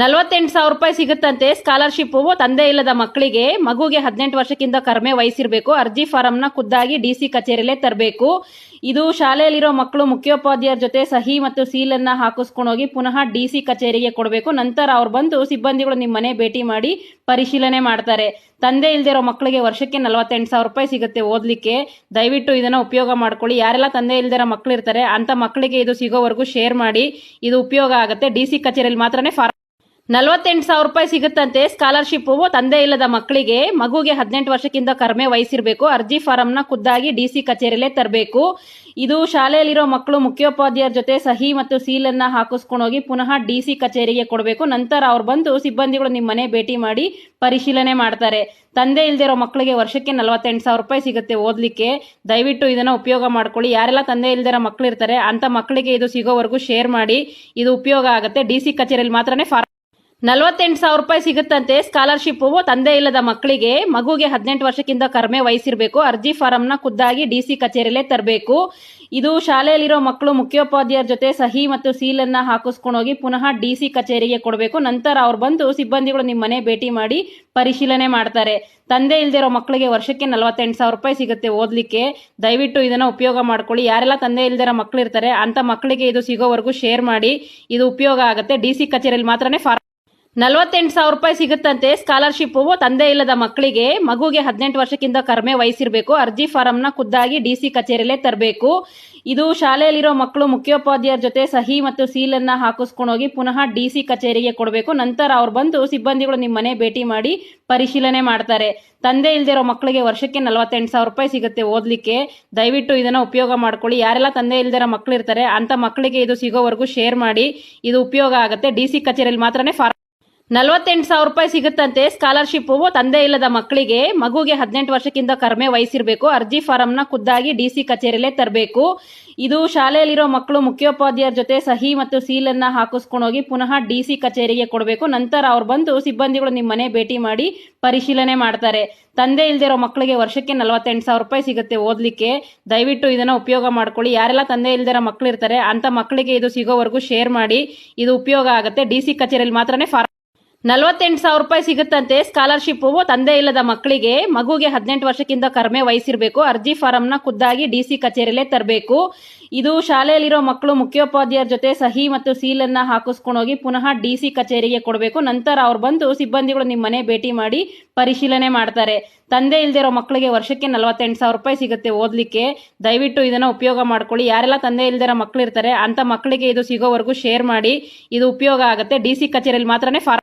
ನಲವತ್ತೆಂಟು ಸಾವಿರ ರೂಪಾಯಿ ಸಿಗುತ್ತಂತೆ ಸ್ಕಾಲರ್ಶಿಪ್ ತಂದೆ ಇಲ್ಲದ ಮಕ್ಕಳಿಗೆ ಮಗುಗೆ ಹದಿನೆಂಟು ವರ್ಷಕ್ಕಿಂತ ಕಡಿಮೆ ವಯಸ್ಸಿರಬೇಕು. ಅರ್ಜಿ ಫಾರಂನ ಖುದ್ದಾಗಿ ಡಿ ಸಿ ಕಚೇರಿಯಲ್ಲೇ ತರಬೇಕು. ಇದು ಶಾಲೆಯಲ್ಲಿರೋ ಮಕ್ಕಳು ಮುಖ್ಯೋಪಾಧ್ಯಾಯರ ಜೊತೆ ಸಹಿ ಮತ್ತು ಸೀಲನ್ನ ಹಾಕಿಸ್ಕೊಂಡೋಗಿ ಪುನಃ ಡಿ ಸಿ ಕಚೇರಿಗೆ ಕೊಡಬೇಕು. ನಂತರ ಅವ್ರು ಬಂದು ಸಿಬ್ಬಂದಿಗಳು ನಿಮ್ಮ ಮನೆ ಭೇಟಿ ಮಾಡಿ ಪರಿಶೀಲನೆ ಮಾಡ್ತಾರೆ. ತಂದೆ ಇಲ್ದಿರೋ ಮಕ್ಕಳಿಗೆ ವರ್ಷಕ್ಕೆ ನಲವತ್ತೆಂಟು ಸಾವಿರ ರೂಪಾಯಿ ಸಿಗುತ್ತೆ ಓದಲಿಕ್ಕೆ. ದಯವಿಟ್ಟು ಇದನ್ನ ಉಪಯೋಗ ಮಾಡ್ಕೊಳ್ಳಿ. ಯಾರೆಲ್ಲ ತಂದೆ ಇಲ್ದಿರೋ ಮಕ್ಕಳು ಇರ್ತಾರೆ ಅಂತ ಮಕ್ಕಳಿಗೆ ಇದು ಸಿಗೋವರೆಗೂ ಶೇರ್ ಮಾಡಿ. ಇದು ಉಪಯೋಗ ಆಗುತ್ತೆ. ಡಿ ಸಿ ಕಚೇರಿಯಲ್ಲಿ ಮಾತ್ರನೇ ಫಾರ್ಮ್ ನಲವತ್ತೆಂಟು ಸಾವಿರ ರೂಪಾಯಿ ಸಿಗುತ್ತಂತೆ ಸ್ಕಾಲರ್ಶಿಪ್ ತಂದೆ ಇಲ್ಲದ ಮಕ್ಕಳಿಗೆ ಮಗುಗೆ ಹದಿನೆಂಟು ವರ್ಷಕ್ಕಿಂತ ಕಡಿಮೆ ವಯಸ್ಸಿರಬೇಕು. ಅರ್ಜಿ ಫಾರಂನ ಖುದ್ದಾಗಿ ಡಿ ಸಿ ಕಚೇರಿಯಲ್ಲೇ ತರಬೇಕು. ಇದು ಶಾಲೆಯಲ್ಲಿರೋ ಮಕ್ಕಳು ಮುಖ್ಯೋಪಾಧ್ಯಾಯರ ಜೊತೆ ಸಹಿ ಮತ್ತು ಸೀಲನ್ನ ಹಾಕಿಸ್ಕೊಂಡೋಗಿ ಪುನಃ ಡಿ ಸಿ ಕಚೇರಿಗೆ ಕೊಡಬೇಕು. ನಂತರ ಅವ್ರು ಬಂದು ಸಿಬ್ಬಂದಿಗಳು ನಿಮ್ಮ ಮನೆ ಭೇಟಿ ಮಾಡಿ ಪರಿಶೀಲನೆ ಮಾಡ್ತಾರೆ. ತಂದೆ ಇಲ್ದಿರೋ ಮಕ್ಕಳಿಗೆ ವರ್ಷಕ್ಕೆ ನಲವತ್ತೆಂಟು ಸಾವಿರ ರೂಪಾಯಿ ಸಿಗುತ್ತೆ ಓದಲಿಕ್ಕೆ. ದಯವಿಟ್ಟು ಇದನ್ನು ಉಪಯೋಗ ಮಾಡ್ಕೊಳ್ಳಿ. ಯಾರೆಲ್ಲ ತಂದೆ ಇಲ್ದಿರೋ ಮಕ್ಕಳು ಇರ್ತಾರೆ ಅಂತ ಮಕ್ಕಳಿಗೆ ಇದು ಸಿಗೋವರೆಗೂ ಶೇರ್ ಮಾಡಿ. ಇದು ಉಪಯೋಗ ಆಗುತ್ತೆ. ಡಿ ಸಿ ಕಚೇರಿಯಲ್ಲಿ ಮಾತ್ರನೇ ಫಾರ್ಮ್ ನಲವತ್ತೆಂಟು ಸಾವಿರ ರೂಪಾಯಿ ಸಿಗುತ್ತಂತೆ ಸ್ಕಾಲರ್ಶಿಪ್ ತಂದೆ ಇಲ್ಲದ ಮಕ್ಕಳಿಗೆ ಮಗುಗೆ ಹದಿನೆಂಟು ವರ್ಷಕ್ಕಿಂತ ಕಡಿಮೆ ವಯಸ್ಸಿರಬೇಕು. ಅರ್ಜಿ ಫಾರಂನ ಖುದ್ದಾಗಿ ಡಿಸಿ ಕಚೇರಿಯಲ್ಲೇ ತರಬೇಕು. ಇದು ಶಾಲೆಯಲ್ಲಿರೋ ಮಕ್ಕಳು ಮುಖ್ಯೋಪಾಧ್ಯಾಯರ ಜೊತೆ ಸಹಿ ಮತ್ತು ಸೀಲನ್ನು ಹಾಕಿಸ್ಕೊಂಡು ಹೋಗಿ ಪುನಃ ಡಿ ಸಿ ಕಚೇರಿಗೆ ಕೊಡಬೇಕು. ನಂತರ ಅವ್ರು ಬಂದು ಸಿಬ್ಬಂದಿಗಳು ನಿಮ್ಮ ಮನೆ ಭೇಟಿ ಮಾಡಿ ಪರಿಶೀಲನೆ ಮಾಡ್ತಾರೆ. ತಂದೆ ಇಲ್ದಿರೋ ಮಕ್ಕಳಿಗೆ ವರ್ಷಕ್ಕೆ ನಲವತ್ತೆಂಟು ಸಾವಿರ ರೂಪಾಯಿ ಸಿಗುತ್ತೆ ಓದಲಿಕ್ಕೆ. ದಯವಿಟ್ಟು ಇದನ್ನ ಉಪಯೋಗ ಮಾಡ್ಕೊಳ್ಳಿ. ಯಾರೆಲ್ಲ ತಂದೆ ಇಲ್ದಿರೋ ಮಕ್ಕಳು ಇರ್ತಾರೆ ಅಂತ ಮಕ್ಕಳಿಗೆ ಇದು ಸಿಗೋವರೆಗೂ ಶೇರ್ ಮಾಡಿ. ಇದು ಉಪಯೋಗ ಆಗುತ್ತೆ. ಡಿ ಸಿ ಕಚೇರಿಯಲ್ಲಿ ಮಾತ್ರನೇ ಫಾರ್ಮ್ ನಲವತ್ತೆಂಟು ಸಾವಿರ ರೂಪಾಯಿ ಸಿಗುತ್ತಂತೆ ಸ್ಕಾಲರ್ಶಿಪ್ ತಂದೆ ಇಲ್ಲದ ಮಕ್ಕಳಿಗೆ ಮಗುಗೆ ಹದಿನೆಂಟು ವರ್ಷಕ್ಕಿಂತ ಕಡಿಮೆ ವಯಸ್ಸಿರಬೇಕು. ಅರ್ಜಿ ಫಾರಂನ ಖುದ್ದಾಗಿ ಡಿಸಿ ಕಚೇರಿಯಲ್ಲೇ ತರಬೇಕು. ಇದು ಶಾಲೆಯಲ್ಲಿರೋ ಮಕ್ಕಳು ಮುಖ್ಯೋಪಾಧ್ಯಾಯರ ಜೊತೆ ಸಹಿ ಮತ್ತು ಸೀಲನ್ನ ಹಾಕಿಸ್ಕೊಂಡೋಗಿ ಪುನಃ ಡಿಸಿ ಕಚೇರಿಗೆ ಕೊಡಬೇಕು. ನಂತರ ಅವ್ರು ಬಂದು ಸಿಬ್ಬಂದಿಗಳು ನಿಮ್ಮ ಮನೆ ಭೇಟಿ ಮಾಡಿ ಪರಿಶೀಲನೆ ಮಾಡ್ತಾರೆ. ತಂದೆ ಇಲ್ದಿರೋ ಮಕ್ಕಳಿಗೆ ವರ್ಷಕ್ಕೆ ನಲವತ್ತೆಂಟು ಸಾವಿರ ರೂಪಾಯಿ ಸಿಗುತ್ತೆ ಓದಲಿಕ್ಕೆ. ದಯವಿಟ್ಟು ಇದನ್ನ ಉಪಯೋಗ ಮಾಡ್ಕೊಳ್ಳಿ. ಯಾರೆಲ್ಲ ತಂದೆ ಇಲ್ದಿರೋ ಮಕ್ಕಳು ಇರ್ತಾರೆ ಅಂತ ಮಕ್ಕಳಿಗೆ ಇದು ಸಿಗೋವರೆಗೂ ಶೇರ್ ಮಾಡಿ. ಇದು ಉಪಯೋಗ ಆಗುತ್ತೆ. ಡಿ ಸಿ ಕಚೇರಿಯಲ್ಲಿ ಮಾತ್ರನೇ ಫಾರ್ಮ್ ನಲವತ್ತೆಂಟು ಸಾವಿರ ರೂಪಾಯಿ ಸಿಗುತ್ತಂತೆ ಸ್ಕಾಲರ್ಶಿಪ್ ತಂದೆ ಇಲ್ಲದ ಮಕ್ಕಳಿಗೆ ಮಗುಗೆ ಹದಿನೆಂಟು ವರ್ಷಕ್ಕಿಂತ ಕಡಿಮೆ ವಯಸ್ಸಿರಬೇಕು. ಅರ್ಜಿ ಫಾರಂನ ಖುದ್ದಾಗಿ ಡಿ ಸಿ ಕಚೇರಿಯಲ್ಲೇ ತರಬೇಕು. ಇದು ಶಾಲೆಯಲ್ಲಿರೋ ಮಕ್ಕಳು ಮುಖ್ಯೋಪಾಧ್ಯಾಯರ ಜೊತೆ ಸಹಿ ಮತ್ತು ಸೀಲನ್ನ ಹಾಕಿಸ್ಕೊಂಡೋಗಿ ಪುನಃ ಡಿ ಸಿ ಕಚೇರಿಗೆ ಕೊಡಬೇಕು. ನಂತರ ಅವ್ರು ಬಂದು ಸಿಬ್ಬಂದಿಗಳು ನಿಮ್ಮ ಮನೆ ಭೇಟಿ ಮಾಡಿ ಪರಿಶೀಲನೆ ಮಾಡ್ತಾರೆ. ತಂದೆ ಇಲ್ದಿರೋ ಮಕ್ಕಳಿಗೆ ವರ್ಷಕ್ಕೆ ನಲವತ್ತೆಂಟು ಸಾವಿರ ರೂಪಾಯಿ ಸಿಗುತ್ತೆ ಓದಲಿಕ್ಕೆ. ದಯವಿಟ್ಟು ಇದನ್ನ ಉಪಯೋಗ ಮಾಡ್ಕೊಳ್ಳಿ. ಯಾರೆಲ್ಲ ತಂದೆ ಇಲ್ದಿರೋ ಮಕ್ಕಳು ಇರ್ತಾರೆ ಅಂತ ಮಕ್ಕಳಿಗೆ ಇದು ಸಿಗೋವರೆಗೂ ಶೇರ್ ಮಾಡಿ. ಇದು ಉಪಯೋಗ ಆಗುತ್ತೆ. ಡಿ ಸಿ ಕಚೇರಿಯಲ್ಲಿ ಮಾತ್ರನೇ ಫಾರ್ಮ್ ನಲವತ್ತೆಂಟು ಸಾವಿರ ರೂಪಾಯಿ ಸಿಗುತ್ತಂತೆ ಸ್ಕಾಲರ್ಶಿಪ್ ತಂದೆ ಇಲ್ಲದ ಮಕ್ಕಳಿಗೆ ಮಗುಗೆ ಹದಿನೆಂಟು ವರ್ಷಕ್ಕಿಂತ ಕಡಿಮೆ ವಯಸ್ಸಿರಬೇಕು. ಅರ್ಜಿ ಫಾರಂನ ಖುದ್ದಾಗಿ ಡಿಸಿ ಕಚೇರಿಯಲ್ಲೇ ತರಬೇಕು. ಇದು ಶಾಲೆಯಲ್ಲಿರೋ ಮಕ್ಕಳು ಮುಖ್ಯೋಪಾಧ್ಯಾಯರ ಜೊತೆ ಸಹಿ ಮತ್ತು ಸೀಲನ್ನು ಹಾಕಿಸ್ಕೊಂಡು ಹೋಗಿ ಪುನಃ ಡಿ ಸಿ ಕಚೇರಿಗೆ ಕೊಡಬೇಕು. ನಂತರ ಅವ್ರು ಬಂದು ಸಿಬ್ಬಂದಿಗಳು ನಿಮ್ಮ ಮನೆ ಭೇಟಿ ಮಾಡಿ ಪರಿಶೀಲನೆ ಮಾಡ್ತಾರೆ. ತಂದೆ ಇಲ್ದಿರೋ ಮಕ್ಕಳಿಗೆ ವರ್ಷಕ್ಕೆ ನಲವತ್ತೆಂಟು ಸಾವಿರ ರೂಪಾಯಿ ಸಿಗುತ್ತೆ ಓದಲಿಕ್ಕೆ. ದಯವಿಟ್ಟು ಇದನ್ನ ಉಪಯೋಗ ಮಾಡ್ಕೊಳ್ಳಿ. ಯಾರೆಲ್ಲ ತಂದೆ ಇಲ್ದಿರೋ ಮಕ್ಕಳು ಇರ್ತಾರೆ ಅಂತ ಮಕ್ಕಳಿಗೆ ಇದು ಸಿಗೋವರೆಗೂ ಶೇರ್ ಮಾಡಿ. ಇದು ಉಪಯೋಗ ಆಗುತ್ತೆ. ಡಿ ಸಿ ಕಚೇರಿಯಲ್ಲಿ ಮಾತ್ರನೇ ಫಾರ್ಮ್